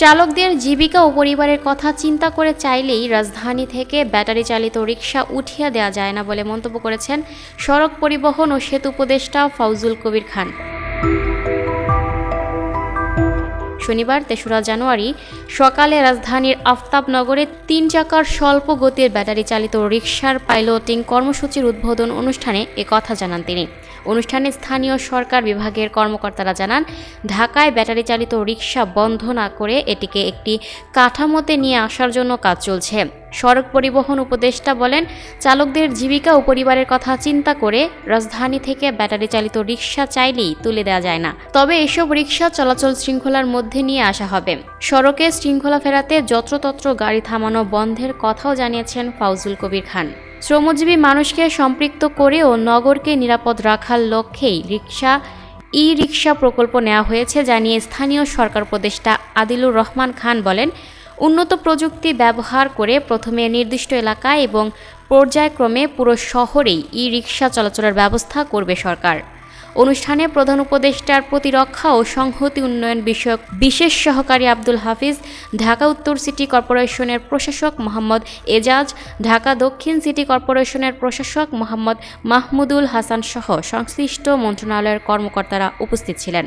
চালকদের জীবিকা ও পরিবারের কথা চিন্তা করে চাইলেই রাজধানী থেকে ব্যাটারি চালিত রিক্সা উঠিয়ে দেওয়া যায় না বলে মন্তব্য করেছেন সড়ক পরিবহন ও সেতু উপদেষ্টা ফাউজুল কবির খান। শনিবার, তেসরা জানুয়ারি, সকালে রাজধানীর আফতাবনগরে তিন চাকার স্বল্প গতির ব্যাটারি চালিত রিক্সার পাইলটিং কর্মসূচির উদ্বোধন অনুষ্ঠানে কথা জানান তিনি। অনুষ্ঠানে স্থানীয় সরকার বিভাগের কর্মকর্তারা জানান, ঢাকায় ব্যাটারি চালিত রিকশা বন্ধ না করে এটিকে একটি কাঠামোতে নিয়ে আসার জন্য কাজ চলছে। সড়ক পরিবহন উপদেষ্টা বলেন, চালকদের জীবিকা ও পরিবারের কথা চিন্তা করে রাজধানী থেকে ব্যাটারি চালিত রিক্সা চাইলেই তুলে দেওয়া যায় না। তবে এসব রিক্সা চলাচল শৃঙ্খলার মধ্যে নিয়ে আসা হবে। সড়কে শৃঙ্খলা ফেরাতে যত্রতত্র গাড়ি থামানো বন্ধের কথাও জানিয়েছেন ফাউজুল কবির খান। শ্রমজীবী মানুষকে সম্পৃক্ত করে ও নগরকে নিরাপদ রাখার লক্ষ্যেই রিক্সা ই রিক্সা প্রকল্প নেওয়া হয়েছে, জানিয়ে স্থানীয় সরকার উপদেষ্টা আদিলুর রহমান খান বলেন উন্নত প্রযুক্তি ব্যবহার করে প্রথমে নির্দিষ্ট এলাকায় এবং পর্যায়ক্রমে পুরো শহরেই ই রিক্সা চলাচলের ব্যবস্থা করবে সরকার। অনুষ্ঠানে প্রধান উপদেষ্টার প্রতিরক্ষা ও সংহতি উন্নয়ন বিষয়ক বিশেষ সহকারী আব্দুল হাফিজ, ঢাকা উত্তর সিটি কর্পোরেশনের প্রশাসক মোহাম্মদ এজাজ, ঢাকা দক্ষিণ সিটি কর্পোরেশনের প্রশাসক মোহাম্মদ মাহমুদুল হাসান সহ সংশ্লিষ্ট মন্ত্রণালয়ের কর্মকর্তারা উপস্থিত ছিলেন।